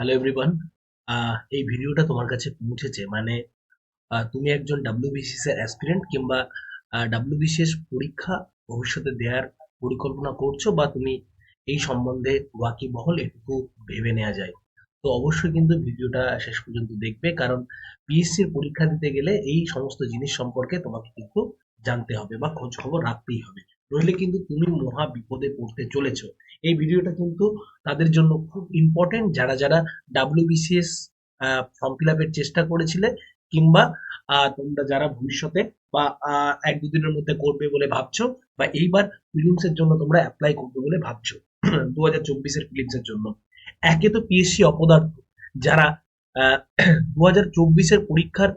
Hello everyone এই ভিডিওটা তোমার কাছে পৌঁছেছে মানে তুমি একজন ডাব্লিউবিসিএস এর অ্যাসপিরেন্ট কিংবা ডাব্লিউবিসিএস পরীক্ষা ভবিষ্যতে দেওয়ার পরিকল্পনা করছ বা তুমি এই সম্বন্ধে ওয়াকিবহল এটুকু ভেবে নেওয়া যায়? তো অবশ্যই কিন্তু ভিডিওটা শেষ পর্যন্ত দেখবে, কারণ পিএসসির পরীক্ষা দিতে গেলে এই সমস্ত জিনিস সম্পর্কে তোমাকে কিন্তু জানতে হবে বা খোঁজ খবর রাখতেই হবে। নইলে কিন্তু তুমি মহা বিপদে পড়তে চলেছো। এই ভিডিওটা কিন্তু তাদের জন্য খুব ইম্পর্টেন্ট যারা যারা ডাব্লিউবিসিএস ফর্ম ফিল আপের চেষ্টা করেছিলে কিংবা তোমরা যারা ভবিষ্যতে বা এক দুদিনের মধ্যে করবে বলে ভাবছ বা এইবার প্রিলিমস এর জন্য তোমরা অ্যাপ্লাই করবে বলে ভাবছ দু হাজার চব্বিশের প্রিলিমস এর জন্য। একে তো পিএসসি অপদার্থ, যারা দু হাজার চব্বিশের পরীক্ষার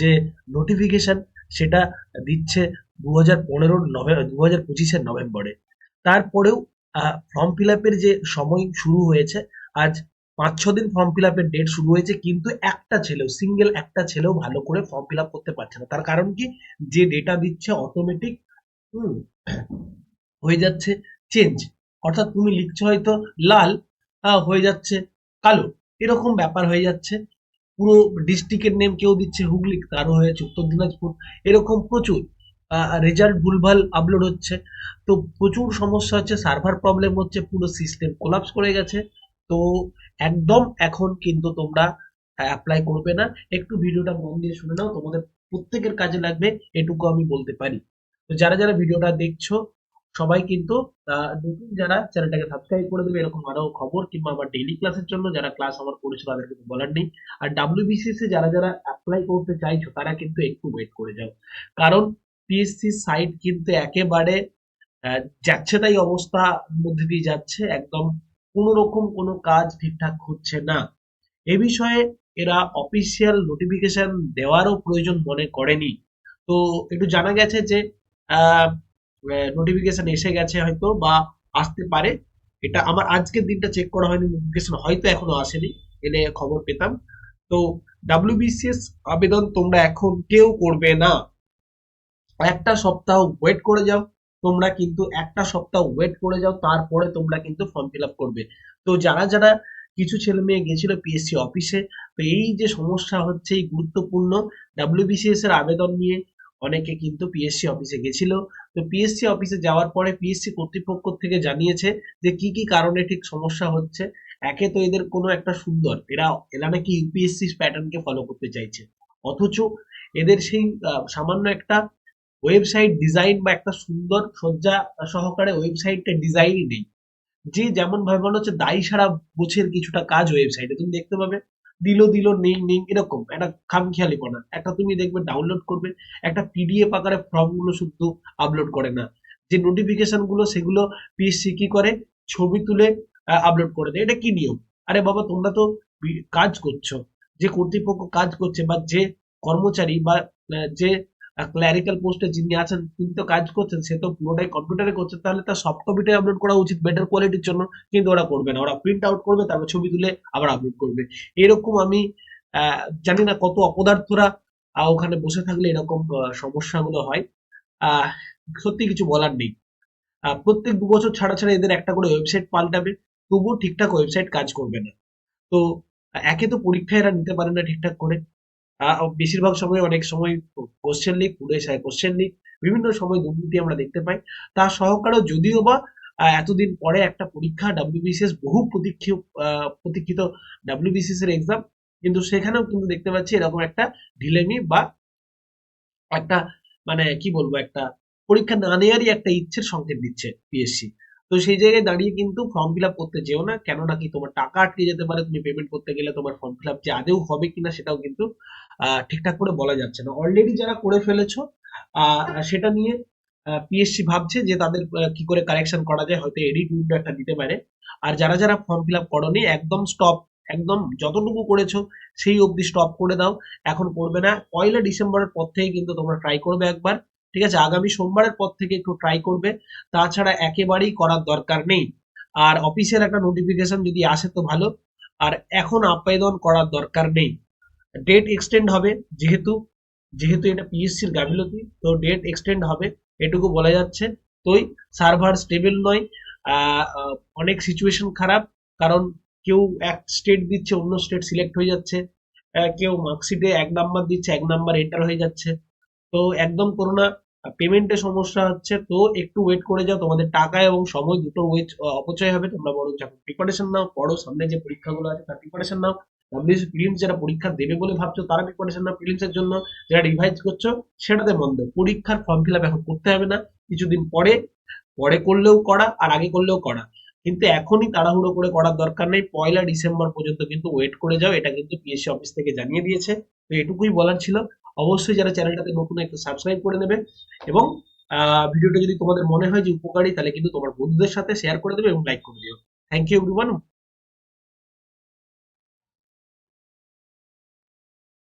যে নোটিফিকেশন সেটা দিচ্ছে দু হাজার পনেরোর নভেম্বর দু হাজার পঁচিশের নভেম্বরে। তারপরেও ফর্ম ফিল আপের যে সময় শুরু হয়েছে, আজ পাঁচ ছ দিন ফর্ম ফিল আপের ডেট শুরু হয়েছে, কিন্তু একটা ছেলেও সিঙ্গেল একটা ছেলেও ভালো করে ফর্ম ফিল আপ করতে পারছে না। তার কারণ কি? যে ডেটা দিচ্ছে অটোমেটিক হয়ে যাচ্ছে চেঞ্জ অর্থাৎ তুমি লিখছো হয়তো লাল হয়ে যাচ্ছে কালো। এরকম ব্যাপার হয়ে যাচ্ছে। পুরো ডিস্ট্রিক্টের নেম কেউ দিচ্ছে হুগলি, তারও হয়েছে উত্তর দিনাজপুর। এরকম প্রচুর। রেজাল্ট ভুলভাল আপলোড হচ্ছে। তো প্রচুর সমস্যা হচ্ছে সার্ভার প্রবলেম হচ্ছে, পুরো সিস্টেম কোলাপস করে গেছে। তো একদম এখন কিন্তু তোমরা অ্যাপ্লাই করবে না। একটু ভিডিওটা মন দিয়ে শুনে নাও, তোমাদের প্রত্যেকের কাজে লাগবে, এটুকু আমি বলতে পারি। তো যারা যারা ভিডিওটা দেখছ, সবাই কিন্তু নতুন যারা চ্যানেলটাকে সাবস্ক্রাইব করে দেবে, এরকম আরও খবর, কিংবা আমার ডেইলি ক্লাসের জন্য যারা ক্লাস আমার করেছ তাদের কিন্তু বলার নেই। আর ডাব্লিউবিসিএস এ যারা যারা অ্যাপ্লাই করতে চাইছো, তারা কিন্তু একটু ওয়েট করে যাও। কারণ পিএসসি সাইট কিন্তু একেবারে যাচ্ছে তাই অবস্থা মধ্যে দিয়ে যাচ্ছে, একদম কোনো রকম কোনো কাজ ঠিকঠাক হচ্ছে না। এ বিষয়ে এরা অফিসিয়াল নোটিফিকেশন দেওয়ারও প্রয়োজন মনে করেনি। তো একটু জানা গেছে যে নোটিফিকেশন এসে গেছে হয়তো বা আসতে পারে। এটা আমার আজকের দিনটা চেক করা হয়নি নোটিফিকেশন হয়তো এখনও আসেনি এলে খবর পেতাম। তো ডাব্লিউবিসিএস আবেদন তোমরা এখন কেউ করবে না। একটা সপ্তাহ ওয়েট করে যাও, তোমরা কিন্তু একটা সপ্তাহ ওয়েট করে যাও, তারপরে তোমরা কিন্তু ফর্ম ফিল আপ করবে। তো যারা যারা কিছু ছেলে মেয়ে গেছিল পিএসসি অফিসে তো এই যে সমস্যা হচ্ছে, এই গুরুত্বপূর্ণ ডাব্লিউবিসিএস এর আবেদন নিয়ে অনেকে কিন্তু পিএসসি অফিসে গেছিল। তো পিএসসি অফিসে যাওয়ার পরে পিএসসি কর্তৃপক্ষ থেকে জানিয়েছে যে কি কি কারণে ঠিক সমস্যা হচ্ছে। একে তো এদের কোনো একটা সুন্দর, এরা এরা নাকি ইউপিএসসি প্যাটার্নকে ফলো করতে চাইছে। অথচ এদের সেই সামান্য একটা ওয়েবসাইট ডিজাইন বা একটা সুন্দর সজ্জা সহকারে ওয়েবসাইটটা ডিজাইনই নেই। যে যেমন ভাবে মনে হচ্ছে দায়ী সারা গোছের কিছুটা কাজ ওয়েবসাইটে তুমি দেখতে পাবে, দিল দিল, নেই নেই, এরকম। একটা খামখেয়ালি খামখেয়ালিপনা। একটা তুমি দেখবে ডাউনলোড করবে, একটা পিডিএফ আকারে ফর্মগুলো শুধু আপলোড করে না। যে নোটিফিকেশনগুলো সেগুলো পিএসসি কি করে? ছবি তুলে আপলোড করে দেয়। এটা কি নিয়ম? আরে বাবা, তোমরা তো কাজ করছ। যে কর্তৃপক্ষ কাজ করছে বা যে কর্মচারী বা যে ক্লারিক্যাল পোস্টে যিনি আছেন, তিনি তো কাজ করছেন, সে তো পুরোটাই কম্পিউটারে করছেন তাহলে তার সফট কপিটাই আপলোড করা উচিত বেটার কোয়ালিটির জন্য, কিন্তু ওরা করবে না। ওরা প্রিন্ট আউট করবে, তারপর ছবি তুলে আবার আপলোড করবে। এরকম আমি জানি না কত অপদার্থরা ওখানে বসে থাকলে এরকম সমস্যাগুলো হয়। সত্যি কিছু বলার নেই। প্রত্যেক দু বছর ছাড়া ছাড়া এদের একটা করে ওয়েবসাইট পাল্টাবে, তবুও ঠিকঠাক ওয়েবসাইট কাজ করবে না। তো, একে তো পরীক্ষা এরা নিতে পারে না ঠিকঠাক করে। বেশিরভাগ সময় অনেক সময় কোশ্চেন লিক পুড়ে যায় কোশ্চেন লিক বিভিন্ন সময় দুর্নীতি আমরা দেখতে পাই। তা সহকারেও যদিও বা এতদিন পরে একটা পরীক্ষা ডাব্লিউবিসিএস বহু প্রতীক্ষিত প্রতীক্ষিত ডাব্লিউবিসিএস এর এক্সাম কিন্তু সেখানেও কিন্তু দেখতে পাচ্ছি এরকম একটা ঢিলেমি বা একটা মানে কি বলব, একটা পরীক্ষা না নেওয়ারই একটা ইচ্ছের সংকেত দিচ্ছে পিএসসি তো সেই জায়গায় দাঁড়িয়ে কিন্তু ফর্ম ফিল আপ করতে যেও না। কেন নাকি তোমার টাকা আটকে যেতে পারে, তুমি পেমেন্ট করতে গেলে তোমার ফর্ম ফিল আপ যে আদেও হবে কিনা সেটাও কিন্তু ঠিকঠাক করে বলা যাচ্ছে না। অলরেডি যারা করে ফেলেছো সেটা নিয়ে পিএসসি ভাবছে যে তাদের কি করে কারেকশন করা যায়, হয়তো এডিট উইন্ডো একটা দিতে পারে। আর যারা যারা ফর্ম ফিল আপ করনি, একদম স্টপ একদম যতটুকু করেছ, সেই অবধি স্টপ করে দাও। এখন করবে না। পয়লা ডিসেম্বরের পর থেকে কিন্তু তোমরা ট্রাই করবে একবার। ঠিক আছে? আগামী সোমবারের পর থেকে একটু ট্রাই করবে। তাছাড়া একেবারেই করার দরকার নেই। আর অফিসিয়াল একটা নোটিফিকেশন যদি আসে তো ভালো। আর এখন আবেদন করার দরকার নেই। ডেট এক্সটেন্ড হবে, যেহেতু যেহেতু এটা পিএসসির গাফিলতি, তো ডেট এক্সটেন্ড হবে, এটুকু বলা যাচ্ছে। তোই সার্ভার স্টেবল নয় অনেক সিচুয়েশন খারাপ, কারণ কেউ এক স্টেট দিচ্ছে, অন্য স্টেট সিলেক্ট হয়ে যাচ্ছে। কেউ মার্কশিটে এক নাম্বার দিচ্ছে, এক নাম্বার এন্টার হয়ে যাচ্ছে। তো একদম করো না পেমেন্টে সমস্যা হচ্ছে, তো একটু ওয়েট করে যাও, তোমাদের টাকা এবং সময় দুটো ওয়েট অপচয় হবে, তোমরা বরঞ্চ এখন প্রিপারেশন নাও, পড়ো, সামনে যে পরীক্ষাগুলো আছে, তার প্রিপারেশন নাও। ডাব্লিউসি প্রিলিমস যারা পরীক্ষা দেবে বলে ভাবছ, তারা এর জন্য যারা রিভাইজ করছ, সেটাতে পরীক্ষার ফর্ম ফিল আপ এখন করতে হবে না। কিছুদিন পরে পরে করলেও করা আর আগে করলেও করা। কিন্তু এখনই তাড়াহুড়ো করে করার দরকার নেই। পয়লা ডিসেম্বর পর্যন্ত কিন্তু ওয়েট করে যাও। এটা কিন্তু পিএসসি অফিস থেকে জানিয়ে দিয়েছে। তো এটুকুই বলার ছিল। অবশ্যই যারা চ্যানেলটাতে নতুন একটু সাবস্ক্রাইব করে নেবে এবং ভিডিওটা যদি তোমাদের মনে হয় যে উপকারী, তাহলে কিন্তু তোমার বন্ধুদের সাথে শেয়ার করে দেবে এবং লাইক করে দিও। Thank you everyone